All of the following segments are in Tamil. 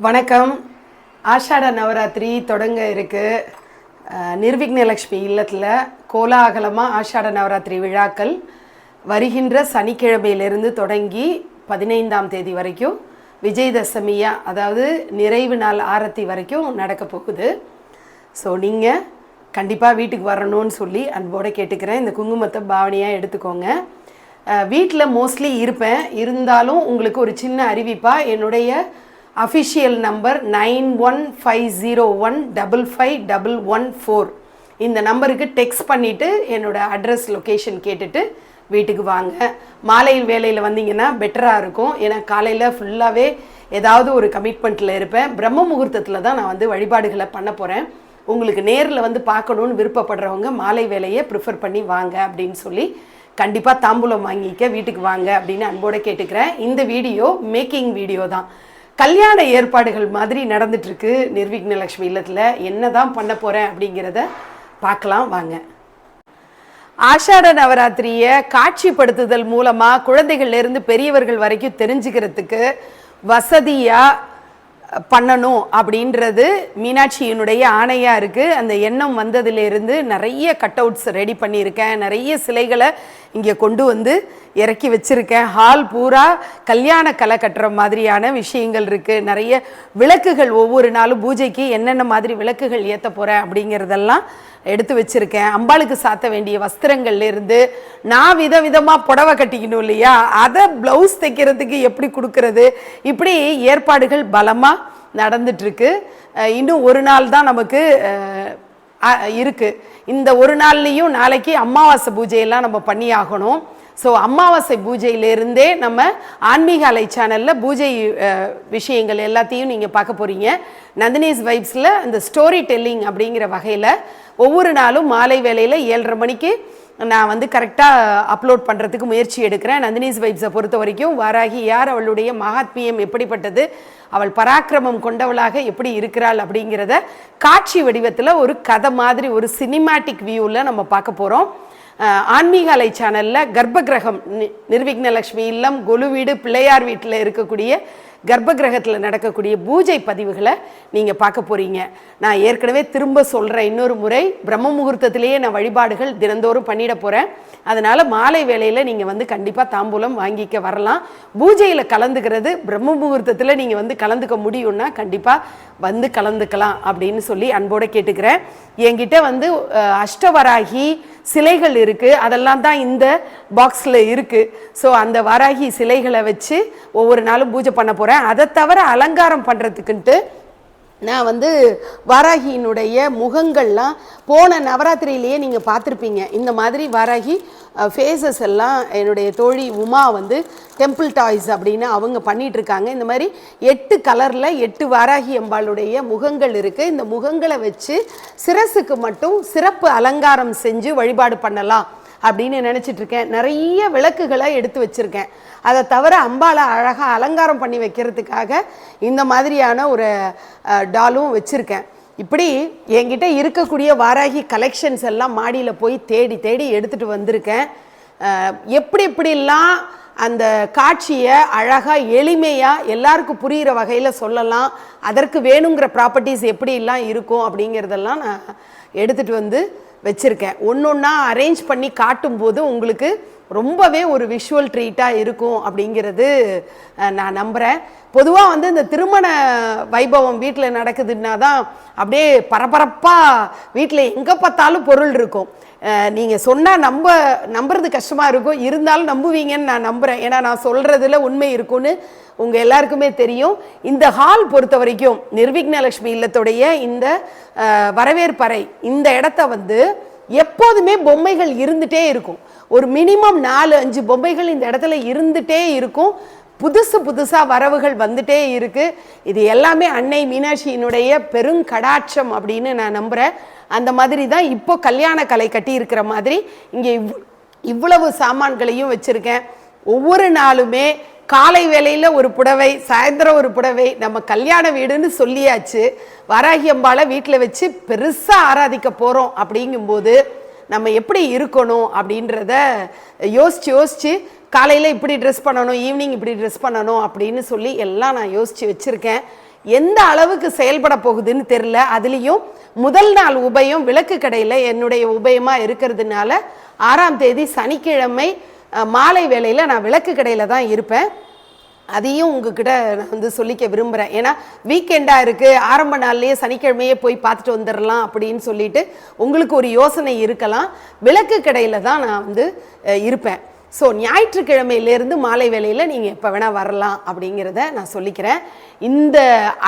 வணக்கம். ஆஷாட நவராத்திரி தொடங்க இருக்கு. நிர்விக்னலக்ஷ்மி இல்லத்தில் கோலாகலமாக ஆஷாட நவராத்திரி விழாக்கள் வருகின்ற சனிக்கிழமையிலிருந்து தொடங்கி பதினைந்தாம் தேதி வரைக்கும் விஜயதசமியா அதாவது நிறைவு நாள் ஆரத்தி வரைக்கும் நடக்க போகுது. ஸோ நீங்கள் கண்டிப்பாக வீட்டுக்கு வரணும்னு சொல்லி அன்போடு கேட்டுக்கிறேன். இந்த குங்குமத்தை பாவனையாக எடுத்துக்கோங்க. வீட்டில் மோஸ்ட்லி இருப்பேன். இருந்தாலும் உங்களுக்கு ஒரு சின்ன அறிவிப்பாக என்னுடைய official number nine one five zero one double five double one four இந்த நம்பருக்கு டெக்ஸ்ட் பண்ணிவிட்டு என்னோடய அட்ரஸ் லொக்கேஷன் கேட்டுட்டு வீட்டுக்கு வாங்க. மாலை வேலையில் வந்தீங்கன்னா பெட்டராக இருக்கும். ஏன்னா காலையில் ஃபுல்லாகவே ஏதாவது ஒரு கமிட்மெண்ட்டில் இருப்பேன். பிரம்ம முகூர்த்தத்தில் தான் நான் வந்து வழிபாடுகளை பண்ண போகிறேன் உங்களுக்கு நேரில் வந்து பார்க்கணுன்னு விருப்பப்படுறவங்க மாலை வேலையை ப்ரிஃபர் பண்ணி வாங்க அப்படின்னு சொல்லி கண்டிப்பாக தாம்பூலம் வாங்கிக்க வீட்டுக்கு வாங்க அப்படின்னு அன்போடு கேட்டுக்கிறேன். இந்த வீடியோ மேக்கிங் வீடியோ தான். கல்யாண ஏற்பாடுகள் மாதிரி நடந்துட்டுருக்கு நிர்விக்னலக்ஷ்மி இல்லத்தில். என்ன தான் பண்ண போகிறேன் அப்படிங்கிறத பார்க்கலாம் வாங்க. ஆஷாட நவராத்திரியை காட்சிப்படுத்துதல் மூலமாக குழந்தைகள்லேருந்து பெரியவர்கள் வரைக்கும் தெரிஞ்சுக்கிறதுக்கு வசதியாக பண்ணணும் அப்படின்றது மீனாட்சியினுடைய ஆணையாக இருக்குது அந்த எண்ணம் வந்ததிலிருந்து நிறைய கட் அவுட்ஸ் ரெடி பண்ணியிருக்கேன். நிறைய சிலைகளை இங்கே கொண்டு வந்து இறக்கி வச்சுருக்கேன். ஹால் பூரா கல்யாண கலை கட்டுற மாதிரியான விஷயங்கள் இருக்குது நிறைய விளக்குகள் ஒவ்வொரு நாளும் பூஜைக்கு என்னென்ன மாதிரி விளக்குகள் ஏற்ற போகிறேன் அப்படிங்கிறதெல்லாம் எடுத்து வச்சுருக்கேன். அம்பாளுக்கு சாத்த வேண்டிய வஸ்திரங்கள்லேருந்து நான் வித விதமாக புடவை கட்டிக்கணும் இல்லையா? அதை ப்ளவுஸ் தைக்கிறதுக்கு எப்படி கொடுக்கறது? இப்படி ஏற்பாடுகள் பலமாக நடந்துட்டுருக்கு. இன்னும் ஒரு நாள் தான் நமக்கு இருக்குது இந்த ஒரு நாள்லேயும் நாளைக்கு அமாவாசை பூஜையெல்லாம் நம்ம பண்ணி ஆகணும் ஸோ அமாவாசை பூஜையிலிருந்தே நம்ம ஆன்மீக அலை சேனலில் பூஜை விஷயங்கள் எல்லாத்தையும் நீங்கள் பார்க்க போகிறீங்க நந்தினிஸ் வைப்ஸில் இந்த ஸ்டோரி டெல்லிங் அப்படிங்கிற வகையில் ஒவ்வொரு நாளும் மாலை வேளையில் ஏழரை மணிக்கு நான் வந்து கரெக்டாக அப்லோட் பண்ணுறதுக்கு முயற்சி எடுக்கிறேன். நந்தினிஸ் வைப்ஸை பொறுத்த வரைக்கும் வாராகி யார் அவளுடைய மகாத்மியம் எப்படிப்பட்டது அவள் பராக்கிரமம் கொண்டவளாக எப்படி இருக்கிறாள் அப்படிங்கிறத காட்சி வடிவத்தில் ஒரு கதை மாதிரி ஒரு சினிமேட்டிக் வியூவில் நம்ம பார்க்க போகிறோம் ஆன்மீக அலை சேனலில் கர்ப்பகிரகம் நிர்விக்னலக்ஷ்மி இல்லம் கொலு வீடு பிள்ளையார் வீட்டில் இருக்கக்கூடிய கர்ப்பகிரகத்தில் நடக்கக்கூடிய பூஜை பதிவுகளை நீங்கள் பார்க்க போகிறீங்க நான் ஏற்கனவே திரும்ப சொல்கிறேன் இன்னொரு முறை. பிரம்ம முகூர்த்தத்திலேயே நான் வழிபாடுகள் தினந்தோறும் பண்ணிட போகிறேன் அதனால் மாலை வேளையில் நீங்கள் வந்து கண்டிப்பாக தாம்பூலம் வாங்கிக்க வரலாம். பூஜையில் கலந்துக்கிறது பிரம்ம முகூர்த்தத்தில் நீங்கள் வந்து கலந்துக்க முடியும்னா கண்டிப்பாக வந்து கலந்துக்கலாம் அப்படின்னு சொல்லி அன்போடு கேட்டுக்கிறேன். என்கிட்ட வந்து அஷ்டவராகி சிலைகள் இருக்குது அதெல்லாம் தான் இந்த பாக்ஸில் இருக்குது ஸோ அந்த வராகி சிலைகளை வச்சு ஒவ்வொரு நாளும் பூஜை பண்ண போகிறேன் அதை தவிர அலங்காரம் பண்ணுறதுக்குன்ட்டு நான் வந்து வாராகியினுடைய முகங்கள்லாம் போன நவராத்திரியிலேயே நீங்கள் பார்த்துருப்பீங்க. இந்த மாதிரி வாராகி ஃபேஸஸ் எல்லாம் என்னுடைய தோழி உமா வந்து டெம்பிள் டாய்ஸ் அப்படின்னு அவங்க பண்ணிகிட்ருக்காங்க இந்த மாதிரி எட்டு கலரில் எட்டு வாராகி அம்பாளுடைய முகங்கள் இருக்குது இந்த முகங்களை வச்சு சிரசுக்கு மட்டும் சிறப்பு அலங்காரம் செஞ்சு வழிபாடு பண்ணலாம். அப்படின்னு நினச்சிட்டு இருக்கேன் நிறைய விளக்குகளை எடுத்து வச்சுருக்கேன். அதை தவிர அம்பாவை அழகாக அலங்காரம் பண்ணி வைக்கிறதுக்காக இந்த மாதிரியான ஒரு டாலும் வச்சுருக்கேன். இப்படி என்கிட்ட இருக்கக்கூடிய வாராகி கலெக்ஷன்ஸ் எல்லாம் மாடியில் போய் தேடி தேடி எடுத்துகிட்டு வந்திருக்கேன். எப்படி எப்படிலாம் அந்த காட்சியை அழகாக எளிமையாக எல்லாருக்கும் புரிகிற வகையில் சொல்லலாம். அதற்கு வேணுங்கிற ப்ராப்பர்ட்டிஸ் எப்படிலாம் இருக்கும் அப்படிங்கிறதெல்லாம் நான் எடுத்துகிட்டு வந்து வச்சுருக்கேன். ஒன்று ஒன்றா அரேஞ்ச் பண்ணி காட்டும்போது உங்களுக்கு ரொம்பவே ஒரு விஷுவல் ட்ரீட்டாக இருக்கும் அப்படிங்கிறது நான் நம்புகிறேன் பொதுவாக வந்து இந்த திருமண வைபவம் வீட்டில் நடக்குதுன்னா தான் அப்படியே பரபரப்பாக வீட்டில் எங்கே பார்த்தாலும் பொருள் இருக்கும். நீங்கள் சொன்னால் நம்ப நம்புறது கஷ்டமாக இருக்கும். இருந்தாலும் நம்புவீங்கன்னு நான் நம்புகிறேன் ஏன்னா நான் சொல்கிறதுல உண்மை இருக்கும்னு உங்கள் எல்லாருக்குமே தெரியும். இந்த ஹால் பொறுத்த வரைக்கும் நிர்விக்னலக்ஷ்மி இல்லத்துடைய இந்த வரவேற்பறை இந்த இடத்த வந்து எப்போதுமே பொம்மைகள் இருந்துகிட்டே இருக்கும். ஒரு மினிமம் நாலு அஞ்சு பொம்மைகள் இந்த இடத்துல இருந்துகிட்டே இருக்கும். புதுசு புதுசாக வரவுகள் வந்துட்டே இருக்கு. இது எல்லாமே அன்னை மீனாட்சியினுடைய பெருங்கடாட்சம் அப்படின்னு நான் நம்புகிறேன் அந்த மாதிரி தான் இப்போ கல்யாண கலை கட்டி இருக்கிற மாதிரி இங்கே இவ் இவ்வளவு சாமான்களையும் வச்சுருக்கேன். ஒவ்வொரு நாளுமே காலை வேளையில் ஒரு புடவை சாயந்தரம் ஒரு புடவை நம்ம கல்யாண வீடுன்னு சொல்லியாச்சு. வராகி அம்பாவை வீட்டில் வச்சு பெருசாக ஆராதிக்க போகிறோம் அப்படிங்கும்போது நம்ம எப்படி இருக்கணும் அப்படின்றத யோசித்து யோசித்து காலையில் இப்படி ட்ரெஸ் பண்ணணும் ஈவினிங் இப்படி ட்ரெஸ் பண்ணணும் அப்படின்னு சொல்லி எல்லாம் நான் யோசித்து வச்சுருக்கேன். எந்த அளவுக்கு செயல்பட போகுதுன்னு தெரில அதுலேயும் முதல் நாள் உபயம் விளக்கு கடையில் என்னுடைய உபயமாக இருக்கிறதுனால ஆறாம் தேதி சனிக்கிழமை மாலை வேளையில் நான் விளக்கு கடையில் தான் இருப்பேன். அதையும் உங்ககிட்ட நான் வந்து சொல்லிக்க விரும்புகிறேன் ஏன்னா வீக்கெண்டாக இருக்குது ஆரம்ப நாள்லேயே சனிக்கிழமையே போய் பார்த்துட்டு வந்துடலாம் அப்படின்னு சொல்லிட்டு உங்களுக்கு ஒரு யோசனை இருக்கலாம். விளக்கு கடையில் தான் நான் வந்து இருப்பேன். ஸோ ஞாயிற்றுக்கிழமையிலேருந்து மாலை வேலையில் நீங்கள் எப்போ வேணால் வரலாம் அப்படிங்கிறத நான் சொல்லிக்கிறேன். இந்த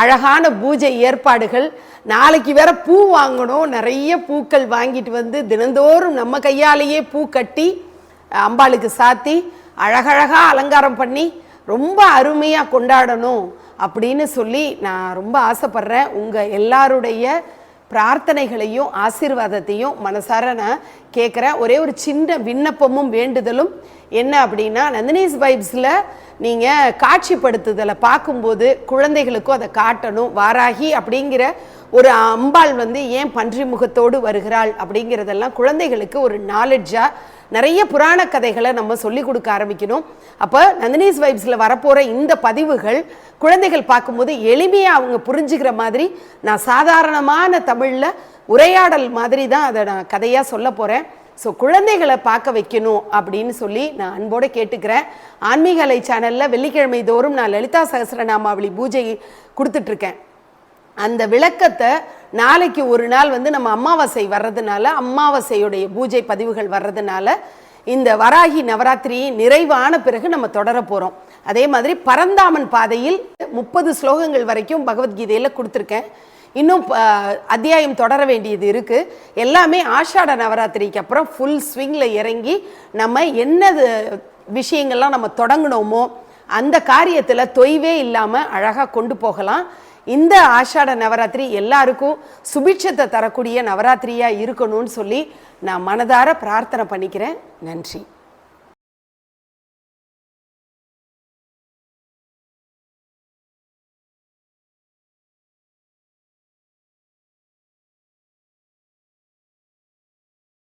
அழகான பூஜை ஏற்பாடுகள் நாளைக்கு வேற பூ வாங்கணும். நிறைய பூக்கள் வாங்கிட்டு வந்து தினந்தோறும் நம்ம கையாலேயே பூ கட்டி அம்பாளுக்கு சாத்தி அழகழகாக அலங்காரம் பண்ணி ரொம்ப அருமையாக கொண்டாடணும் அப்படின்னு சொல்லி நான் ரொம்ப ஆசைப்பட்றேன். உங்கள் எல்லாருடைய பிரார்த்தனைகளையும் ஆசீர்வாதத்தையும் மனசார நான் கேட்குறேன் ஒரே ஒரு சின்ன விண்ணப்பமும் வேண்டுதலும் என்ன அப்படின்னா நந்தினிஸ் வைப்ஸில் நீங்கள் காட்சிப்படுத்துதலை பார்க்கும்போது குழந்தைகளுக்கும் அதை காட்டணும். வாராகி அப்படிங்கிற ஒரு அம்பாள் வந்து ஏன் பன்றி முகத்தோடு வருகிறாள் அப்படிங்கிறதெல்லாம் குழந்தைகளுக்கு ஒரு நாலெட்ஜாக நிறைய புராண கதைகளை நம்ம சொல்லி கொடுக்க ஆரம்பிக்கணும். அப்போ நந்தினிஸ் வைப்ஸில் வரப்போகிற இந்த பதிவுகள் குழந்தைகள் பார்க்கும்போது எளிமையாக அவங்க புரிஞ்சுக்கிற மாதிரி நான் சாதாரணமான தமிழில் உரையாடல் மாதிரி தான் அதை நான் கதையாக சொல்ல போகிறேன் ஸோ குழந்தைகளை பார்க்க வைக்கணும் அப்படின்னு சொல்லி நான் அன்போடு கேட்டுக்கிறேன். ஆன்மீக அலை சேனலில் வெள்ளிக்கிழமை தோறும் நான் லலிதா சகஸ்ரநாமாவளி பூஜை கொடுத்துட்ருக்கேன் அந்த விளக்கத்தை நாளைக்கு ஒரு நாள் வந்து நம்ம அமாவாசை வர்றதுனால அமாவாசையுடைய பூஜை பதிவுகள் வர்றதுனால இந்த வராகி நவராத்திரி நிறைவான பிறகு நம்ம தொடர போகிறோம் அதே மாதிரி பரந்தாமன் பாதையில் முப்பது ஸ்லோகங்கள் வரைக்கும் பகவத்கீதையில் கொடுத்துருக்கேன். இன்னும் அத்தியாயம் தொடர வேண்டியது இருக்குது எல்லாமே ஆஷாட நவராத்திரிக்கு அப்புறம் ஃபுல் ஸ்விங்கில் இறங்கி நம்ம என்னது விஷயங்கள்லாம் நம்ம தொடங்கினோமோ அந்த காரியத்தில் தொய்வே இல்லாமல் அழகாக கொண்டு போகலாம். இந்த ஆஷாட நவராத்திரி எல்லாருக்கும் சுபிட்சத்தை தரக்கூடிய நவராத்திரியாக இருக்கணும்னு சொல்லி நான் மனதார பிரார்த்தனை பண்ணிக்கிறேன். நன்றி.